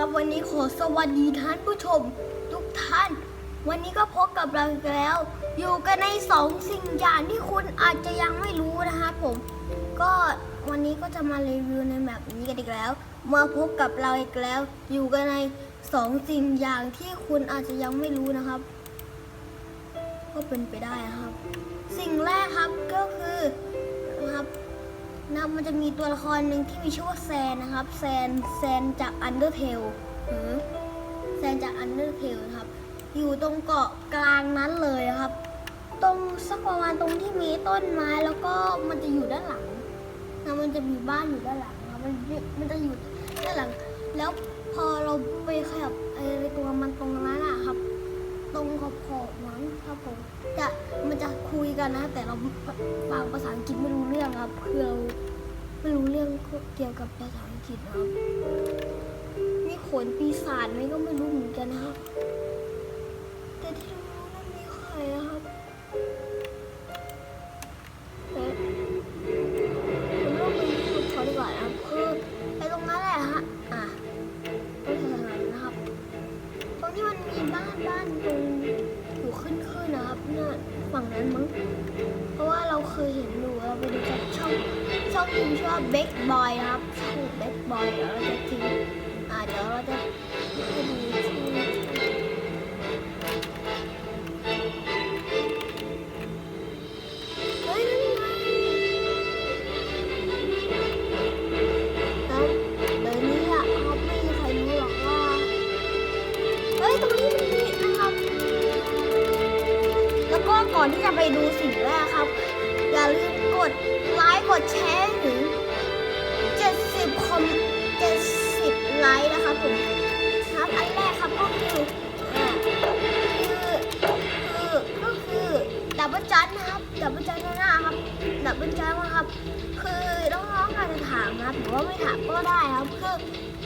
ครับ วันนี้ขอสวัสดีท่านผู้ชม ทุกท่าน วันนี้ก็พบกับเราอีกแล้ว อยู่กันในสองสิ่งอย่างที่คุณอาจจะยังไม่รู้นะครับผม ก็วันนี้ก็จะมารีวิวในแบบนี้กันอีกแล้วมาพบกับเราอีกแล้ว อยู่กันในสองสิ่งอย่างที่คุณอาจจะยังไม่รู้นะครับ ก็เป็นไปได้นะครับ สิ่งแรกครับก็ นะมันจะมีตัวละครหนึ่งที่มีชื่อว่าแซนนะครับ แซนแซนจากอันเดอร์เทลแซนจากอันเดอร์เทลนะครับ อยู่ตรงเกาะกลางนั้นเลยครับ ตรงสักประมาณตรงที่มีต้นไม้แล้วก็มันจะอยู่ด้านหลังนะมันจะมีบ้านอยู่ด้านหลังครับมันมันจะอยู่ด้านหลัง แล้วพอเราไปขยับไอ้ตัวมันตรงนั้นอะครับ ตรงขอบขอบนั้นครับผมจะมันจะคุยกันนะ แต่เราฟังภาษาอังกฤษไม่รู้เรื่องครับคือเรา ไม่รู้เรื่องเกี่ยวกับภาษาอังกฤษนะครับมีขนปีศาจไหมก็ไม่รู้เหมือนกันนะครับ แต่ที่รู้ๆนั้นมีใครนะครับแต่ผมเลือกเป็นคนเขาดีกว่านะครับคือไอ้ตรงนั้นแหละฮะอะตรงสถานนะครับ ตรงที่มันมีบ้านบ้านตรงอยู่ขึ้นขึ้นนะครับเนี่ยฝั่งนั้นมั้งเพราะว่าเราเคยเห็นดูเราไปดูจากช่อง ช่องที่มีชื่อว่าเบคบอยนะครับช่องเบคบอยเดี๋ยวเราจะทิ้งอ่าเดี๋ยวเราจะให้ดูชื่อแล้วเดี๋ยวนี้อะครับไม่มีใครรู้หรอกว่าเฮ้ยตรงนี้มันมีนะครับแล้วก็ก่อนที่จะไปดูสิ่งแรกครับ อย่าลืมกดไลค์กดแชร์ ผมครับ อันแรกครับก็คืออ่าคือคือก็คือดับเบิลจันนะครับดับเบิลจันหน้าครับดับเบิลจันนะครับ คือน้องๆอาจจะถามนะครับหรือว่าไม่ถามก็ได้ครับคือ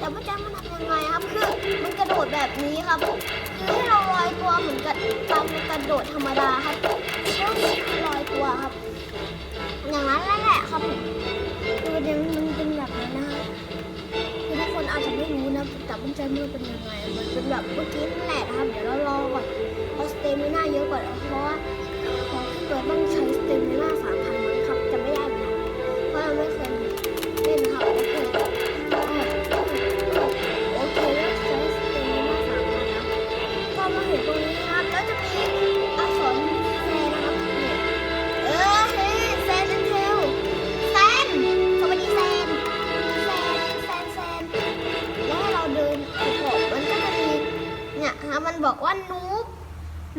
ดับเบิลจันมันทำยังไงครับ คือมันกระโดดแบบนี้ครับคือให้เราลอยตัวเหมือนกับการกระโดดธรรมดาครับก็ลอยตัวครับ อย่างนั้นแหละครับ นะแต่มันใจมือเป็นยังไง มันเป็นแบบเมื่อกี้นั่นแหละนะครับ เดี๋ยวเรารอก่อนเพราะสเตมิน่าเยอะกว่า นูบ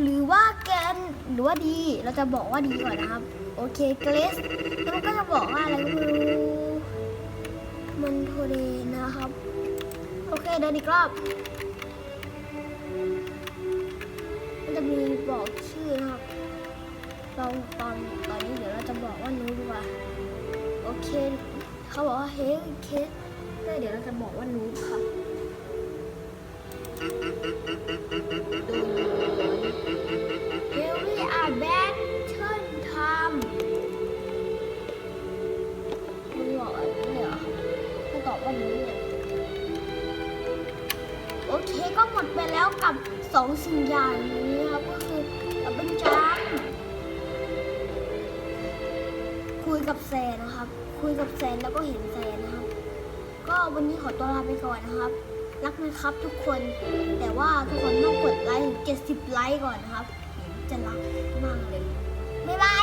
หรือว่าแกนหรือว่าดี เราจะบอกว่าดีก่อนนะครับ โอเคเกรสแล้วก็จะบอกว่าอะไรก็ไม่รู้มันโทเดนะครับ โอเคเดินอีกรอบมันจะมีบอกชื่อนะครับเราตอนตอนนี้เดี๋ยวเราจะบอกว่านูดีกว่าโอเค เขาบอกว่าเฮ้ยเคสก็เดี๋ยวเราจะบอกว่านูครับ โอเคก็หมดไปแล้วกับสองสิ่งอย่างนี้ครับก็คือดับเบิลจัมคุยกับแซนนะครับ คุยกับแซนแล้วก็เห็นแซนนะครับ ก็วันนี้ขอตัวลาไปก่อนนะครับ รักนะครับทุกคนแต่ว่าทุกคนต้องกดไลค์70 ไลค์ก่อนนะครับ จะรักมากเลยบ๊ายบาย